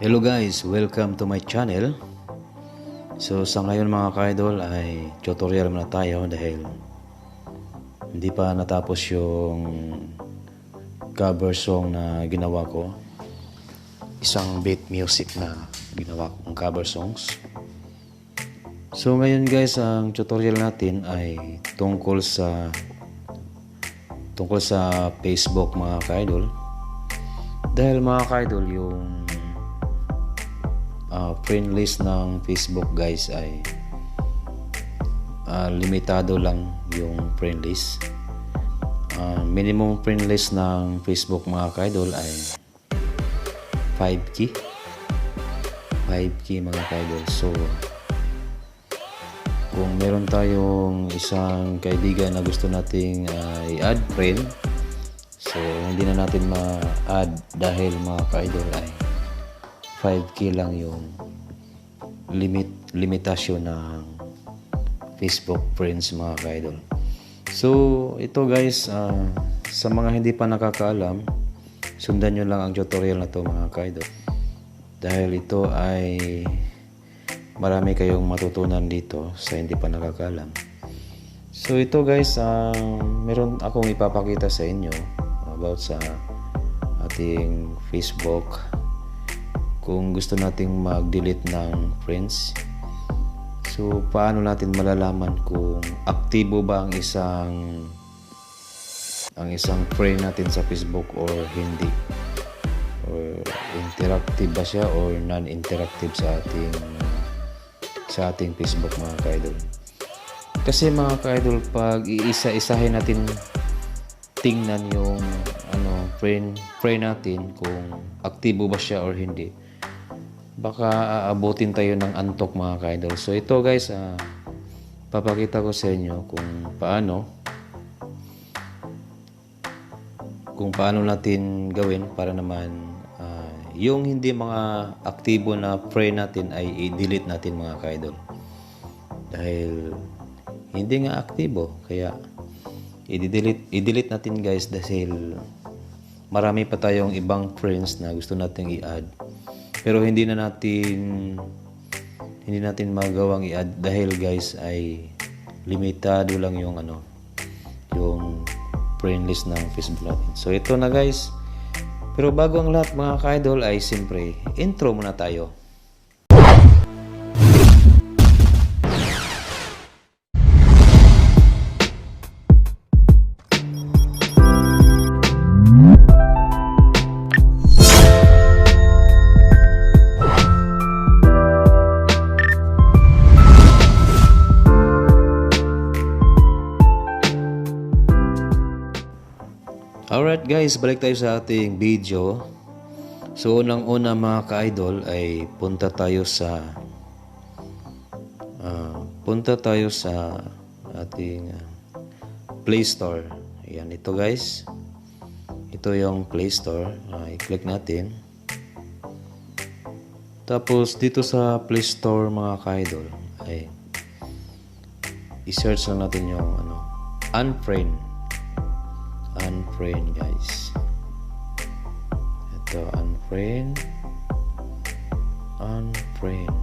Hello guys, welcome to my channel. So sa ngayon mga ka-idol ay tutorial muna tayo dahil hindi pa natapos yung cover song na ginawa ko. Isang beat music na ginawa kong cover songs. So ngayon guys, ang tutorial natin ay tungkol sa tungkol sa Facebook mga ka-idol. Dahil mga ka-idol, yung uh, friend list ng Facebook guys ay uh, limitado lang yung friend list. Uh, minimum friend list ng Facebook mga ka-idol ay 5k. 5k mga ka-idol. So, kung meron tayong isang kaibigan na gusto nating uh, i-add friend, so hindi na natin ma-add dahil mga ka-idol ay 5k lang yung limit limitasyon ng Facebook friends mga ka-idol. So, ito guys, uh, sa mga hindi pa nakakaalam, sundan nyo lang ang tutorial na to mga ka-idol. Dahil ito ay marami kayong matutunan dito sa hindi pa nakakaalam. So ito guys, uh, meron akong ipapakita sa inyo about sa ating Facebook kung gusto nating mag-delete ng friends. So paano natin malalaman kung aktibo ba ang isang ang isang friend natin sa Facebook or hindi or interactive ba siya or non-interactive sa ating sa ating Facebook mga ka-idol. Kasi mga ka-idol, pag iisa-isahin natin tingnan yung ano, friend, friend natin kung aktibo ba siya or hindi, baka aabutin tayo ng antok mga ka-idol. So ito guys, uh, papakita ko sa inyo kung paano kung paano natin gawin para naman uh, yung hindi mga aktibo na friend natin ay i-delete natin mga ka-idol. Dahil hindi nga aktibo, kaya i-delete, i-delete natin guys dahil marami pa tayong ibang friends na gusto nating i-add. Pero hindi na natin hindi natin magawang i-add dahil guys ay limitado lang yung ano yung friend list ng Facebook natin. So ito na guys, pero bago ang lahat mga ka-idol ay siyempre, intro muna tayo. Guys, balik tayo sa ating video. So unang-una mga ka-idol ay punta tayo sa uh, punta tayo sa ating uh, Play Store. Ayan ito guys. Ito yung Play Store. Uh, i-click natin. Tapos dito sa Play Store mga ka-idol ay i-search lang natin yung ano, unfriend unfriend guys. Ito unfriend unfriend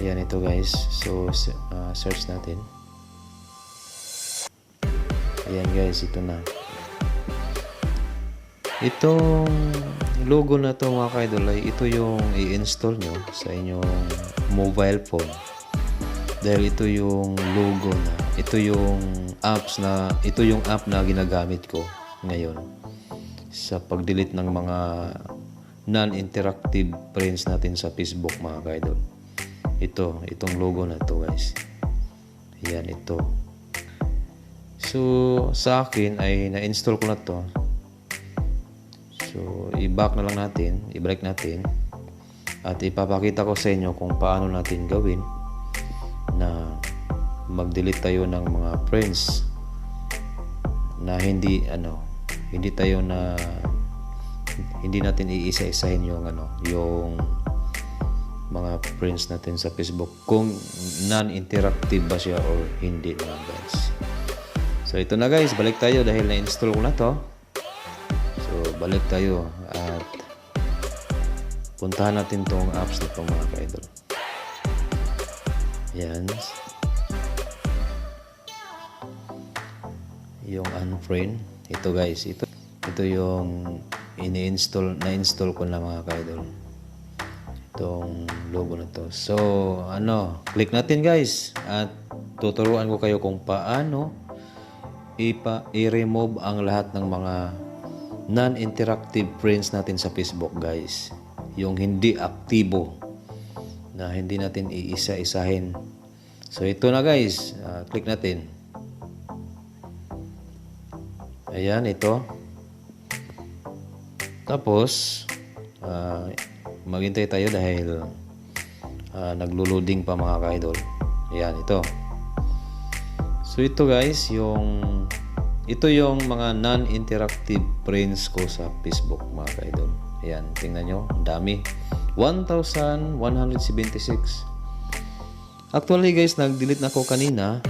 ayan ito guys. So uh, search natin. Ayan guys. Ito na. Itong logo na to mga kaidol ito yung i-install nyo sa inyong mobile phone dahil ito yung logo na ito yung apps na ito yung app na ginagamit ko ngayon sa pag-delete ng mga non-interactive friends natin sa Facebook mga kaidol. Ito itong logo na to guys. Yan ito. So sa akin ay na-install ko na to. So i-back na lang natin i-break natin at ipapakita ko sa inyo kung paano natin gawin na mag-delete tayo ng mga friends na hindi ano hindi tayo na hindi natin iisa-isahin yung ano yung mga friends natin sa Facebook kung non-interactive ba siya or hindi mga guys. So ito na guys. Balik tayo dahil na-install ko na to. So balik tayo at puntahan natin tong apps na to mga ka-idol. Yan. Yung unfriend. Ito guys, ito ito yung ini-install na-install ko na mga ka-idol. Itong logo na to. So, ano, click natin guys at tuturuan ko kayo kung paano ipa i-remove ang lahat ng mga non-interactive friends natin sa Facebook guys. Yung hindi aktibo na hindi natin iisa-isahin. So ito na guys, Ah, click natin. Ayan, ito. Tapos, ah, maghintay tayo dahil ah, naglo-loading pa mga ka-idol. Ayan, ito. So ito guys, yung ito yung mga non-interactive friends ko sa Facebook mga ka-idol. Ayan, tingnan nyo, ang dami. 1,176. Actually guys, nag-delete na ako kanina.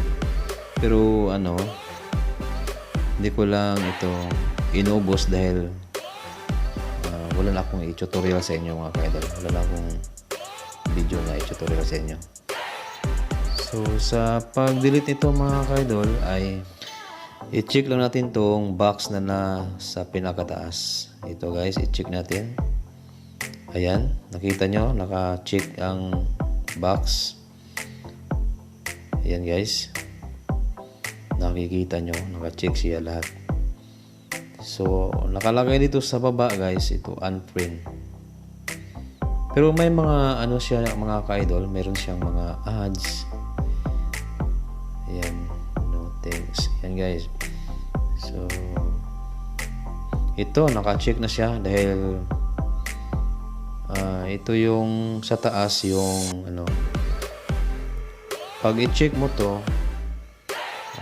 Pero ano, hindi ko lang ito inubos dahil ah, wala na akong i-tutorial sa inyo mga ka-idol. Wala na akong video na i-tutorial sa inyo. So, sa pag-delete nito mga ka-idol ay i-check lang natin tong box na na sa pinakataas. Ito guys, i-check natin. Ayan, nakita nyo, naka-check ang box. Ayan guys. Nakikita nyo, naka-check siya lahat. So, nakalagay dito sa baba guys, ito unprint. Pero may mga ano siya mga ka-idol, meron siyang mga ads. Ayan, no thanks. Ayan guys. So, ito, naka-check na siya dahil ah, ito yung sa taas yung ano pag i-check mo to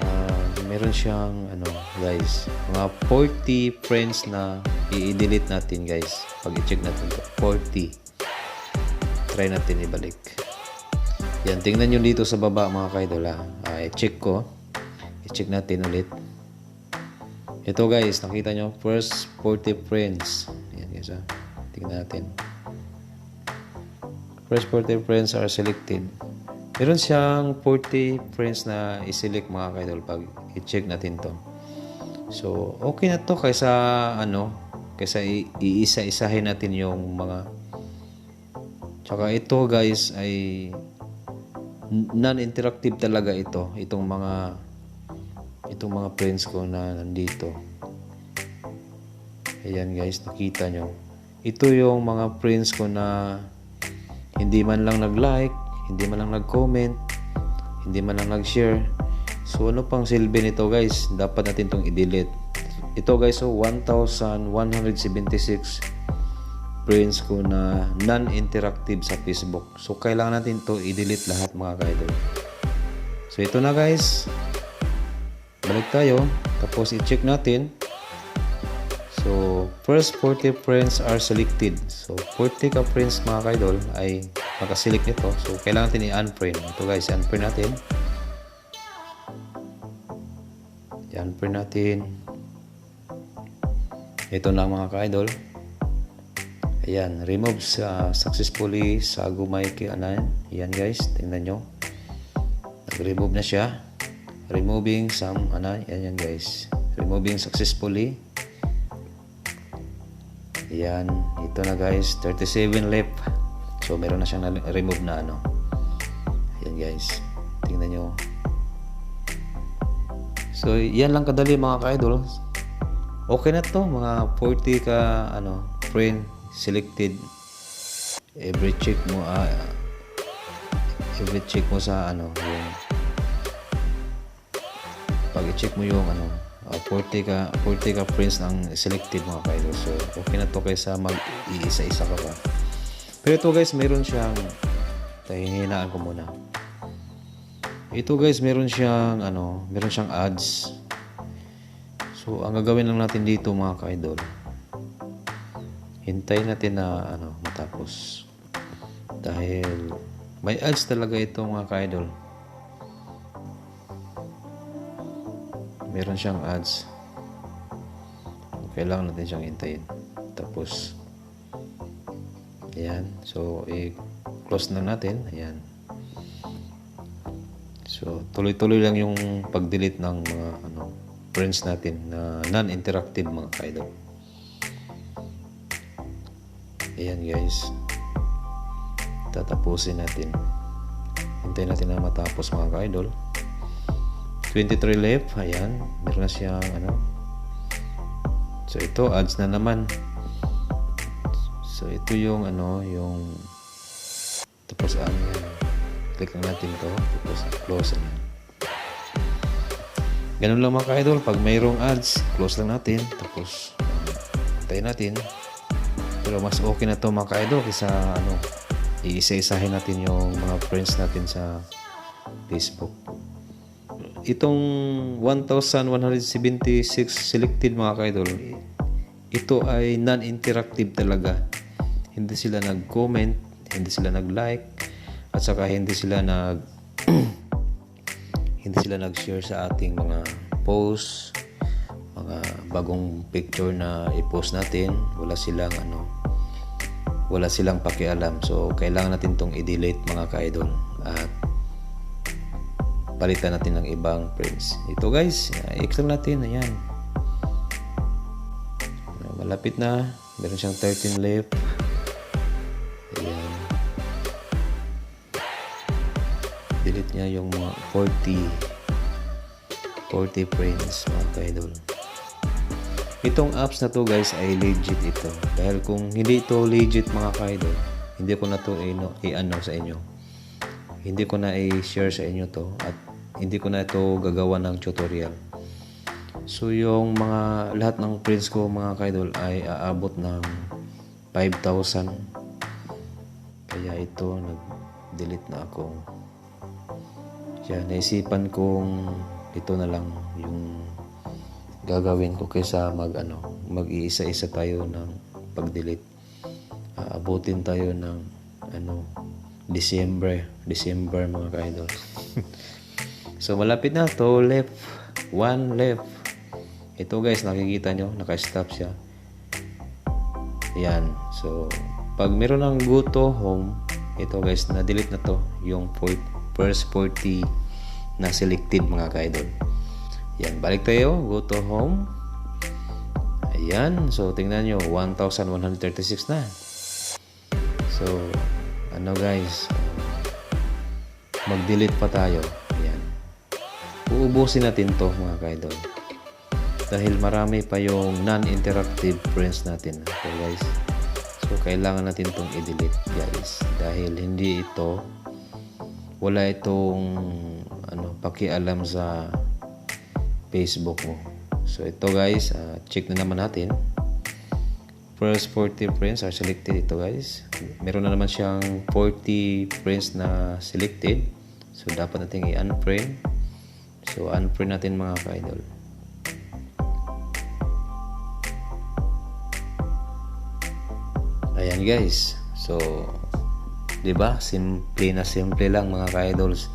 ah, meron siyang ano guys mga 40 friends na i-delete natin guys. Pag i-check natin to 40 try natin ibalik. Yan tingnan nyo dito sa baba mga kaidol ah, i-check ko. I-check natin ulit. Ito guys nakita nyo? First 40 friends. Yan guys ha tingnan natin First 40 friends are selected. Meron siyang 40 friends na i-select mga kaidol pag i-check natin to. So, okay na to kaysa ano, kaysa iisa-isahin natin yung mga Tsaka ito guys ay non-interactive talaga ito. Itong mga itong mga friends ko na nandito. Ayan guys, nakita nyo. Ito yung mga friends ko na hindi man lang nag-like, hindi man lang nag-comment, hindi man lang nag-share. So ano pang silbi nito guys? Dapat natin itong i-delete. Ito guys, so 1,176 friends ko na non-interactive sa Facebook. So kailangan natin to i-delete lahat mga kaidol. So ito na guys. Balik tayo. Tapos i-check natin. So, first 40 friends are selected. So, 40 ka friends mga kaidol ay makaselect nito. So, kailangan natin i-unfriend. Ito guys, unfriend natin. I-unfriend natin. Ito na mga kaidol. Ayan, remove sa successfully sa gumay anan. Ayan guys, tingnan nyo. Nag-remove na siya. Removing some, ano, yan yan guys. Removing successfully. Yan, ito na guys, 37 left. So, meron na siyang na- remove na ano. Ayan guys, tingnan nyo. So, yan lang kadali mga ka-idol. Okay na to, mga 40 ka, ano, friend selected. Every check mo, ah, every check mo sa, ano, yung, pag i-check mo yung, ano, uh, 40 ka 40 ka friends ng selected mga kaidol. So okay na to kaysa mag iisa-isa ka pa. Pero ito guys meron siyang tahihinaan ko muna. Ito guys meron siyang ano meron siyang ads. So ang gagawin lang natin dito mga kaidol hintayin natin na ano matapos. Dahil may ads talaga ito mga kaidol meron siyang ads kailangan natin siyang hintayin tapos Ayan. So, i-close na natin. Ayan. So, tuloy-tuloy lang yung pag-delete ng mga ano, friends natin na non-interactive mga ka-idol. Ayan guys. Tatapusin natin. Hintayin natin na matapos mga ka-idol. 23 left. Ayan. Meron na siyang ano. So, ito ads na naman. So, ito yung ano, yung tapos ano yan. Click lang natin to. Tapos close na. Ganun lang mga ka-idol. Pag mayroong ads, close lang natin. Tapos, tayo natin. Pero mas okay na to mga ka-idol kaysa ano, iisa-isahin natin yung mga friends natin sa Facebook. Itong 1,176 selected mga ka-idol, ito ay non-interactive talaga. Hindi sila nag-comment, hindi sila nag-like, at saka hindi sila nag hindi sila nag-share sa ating mga posts, mga bagong picture na i-post natin. Wala silang ano, wala silang pakialam. So, kailangan natin tong i-delete mga ka-idol. At palitan natin ng ibang friends. Ito guys, i-x lang natin. Ayan. Malapit na. Meron siyang 13 left. Ayan. Delete niya yung mga 40 40 friends mga ka-idol. Itong apps na to guys ay legit ito. Dahil kung hindi ito legit mga ka-idol, hindi ko na to i-ano i-ano sa inyo. Hindi ko na i-share sa inyo to at hindi ko na ito gagawa ng tutorial. So yung mga lahat ng friends ko mga ka-idol ay aabot ng 5,000. Kaya ito nag-delete na ako. Kaya naisipan kong ito na lang yung gagawin ko kaysa mag ano, mag-iisa-isa tayo ng pag-delete. Aabutin tayo ng ano, December, December mga ka-idol. so malapit na to, left, one left. Ito guys, nakikita nyo, naka-stop siya. Yan. So, pag meron ng go to home, ito guys, na-delete na to, yung first 40 na selected mga ka-idol. Yan, balik tayo. Go to home. Ayan. So, tingnan nyo. 1,136 na. So, ano guys. Mag-delete pa tayo. Uubusin natin to mga ka-idol. Dahil marami pa yung non-interactive friends natin. Okay guys. So, kailangan natin tong i-delete guys. Dahil hindi ito wala itong ano pakialam sa Facebook mo. So ito guys, uh, check na naman natin. First 40 friends are selected ito guys. Meron na naman siyang 40 friends na selected. So dapat natin i-unfriend. So unfriend natin mga ka-idol. Ayan guys. So 'di ba? Simple na simple lang mga ka-idols.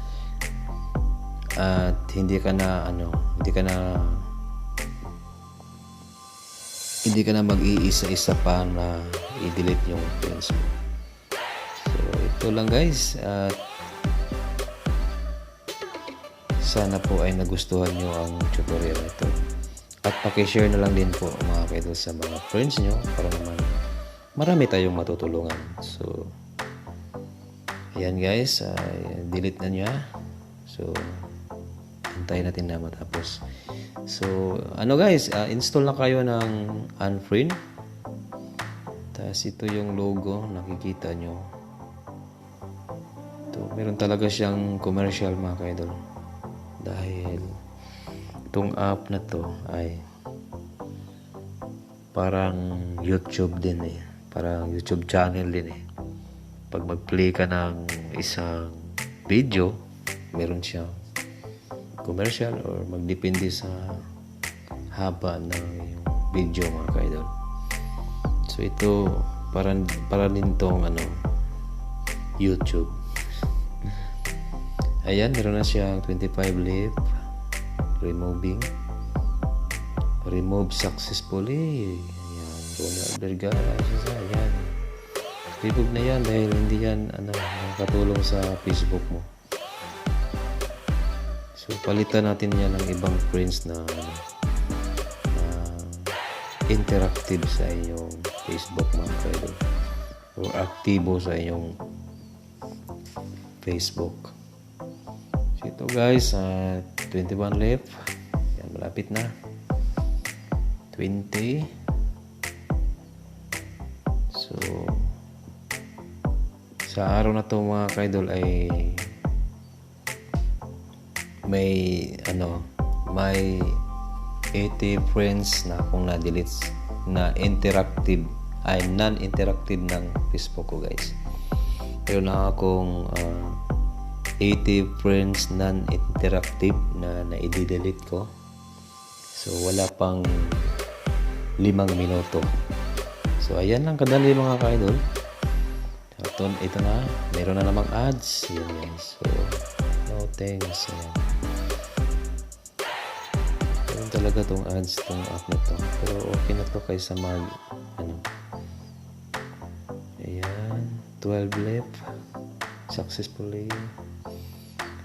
At hindi ka na ano, hindi ka na hindi ka na mag-iisa-isa pa na i-delete yung friends mo. So, ito lang guys. At sana po ay nagustuhan nyo ang tutorial ito. At pakishare na lang din po mga kaidol sa mga friends nyo para naman marami tayong matutulungan. So, Ayan guys, uh, delete na niya. So, hintayin natin na matapos. So, ano guys, uh, install na kayo ng Unfriend. Tapos ito yung logo, nakikita nyo. Ito, meron talaga siyang commercial mga kaidol. Dahil itong app na to ay parang YouTube din eh. Parang YouTube channel din eh pag mag-play ka ng isang video, meron siyang commercial or magdepende sa haba ng video mga kaidol. So ito para para din tong ano YouTube. Ayan, meron na siyang 25 left removing remove successfully. Ayan, Ronald Vergara. Ayan. Remove na yan dahil hindi yan ano, nakatulong sa Facebook mo. So, palitan natin yan ng ibang friends na, na interactive sa inyong Facebook mga kaidol. Or aktibo sa inyong Facebook. Ito guys, ah, 21 left. Yan, malapit na. 20. So, sa araw na to mga kaidol ay may ano may 80 friends na akong na-delete na interactive ay non-interactive ng Facebook ko guys meron na akong ah, 80 friends non-interactive na na-delete ko. So wala pang limang minuto. So ayan lang kadali mga ka-idol. Ito, ito na. Meron na namang ads. Yun guys so no thanks. Ayan. Meron talaga tong ads tong app na to. Pero okay na to kaysa mag ano. Ayan. 12 left. Successfully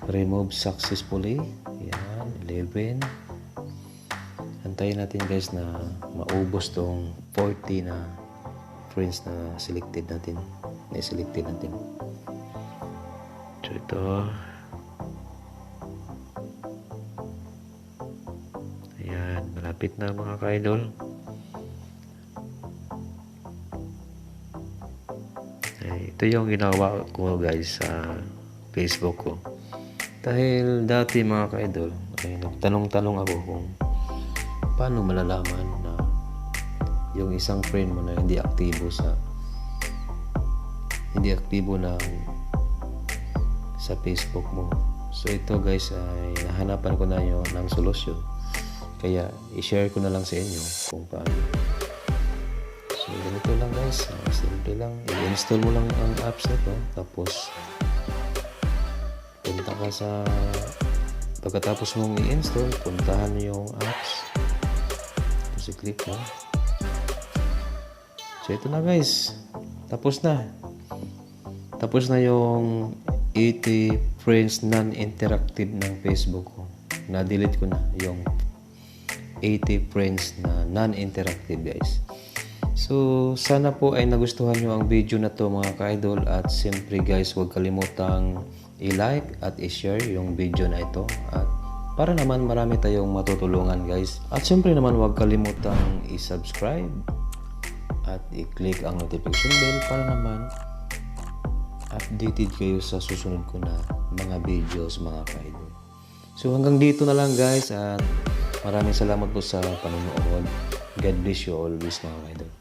remove successfully. Ayan 11 antayin natin guys na maubos tong 40 na friends na selected natin na selected natin. So ito. Ayan malapit na mga ka-idol. Ito yung ginawa ko guys sa facebook ko dahil dati mga ka-idol ay nagtanong-tanong ako kung paano malalaman na yung isang friend mo na hindi aktibo sa hindi aktibo ng sa Facebook mo. So ito guys ay nahanapan ko na yun ng solusyon. Kaya i-share ko na lang sa inyo kung paano. So ganito lang guys. Ah, Simple lang. I-install mo lang ang apps na to. Tapos punta ka sa pagkatapos mong i-install, puntahan mo yung apps. Tapos i-click mo. So ito na guys. Tapos na. Tapos na yung 80 friends non-interactive ng Facebook ko. Na-delete ko na yung 80 friends na non-interactive guys. So, sana po ay nagustuhan nyo ang video na to mga ka-idol at siyempre guys huwag kalimutang i-like at i-share yung video na ito at para naman marami tayong matutulungan guys. At siyempre naman huwag kalimutang i-subscribe at i-click ang notification bell para naman updated kayo sa susunod ko na mga videos mga ka-idol. So hanggang dito na lang guys at maraming salamat po sa panonood. God bless you always mga ka-idol.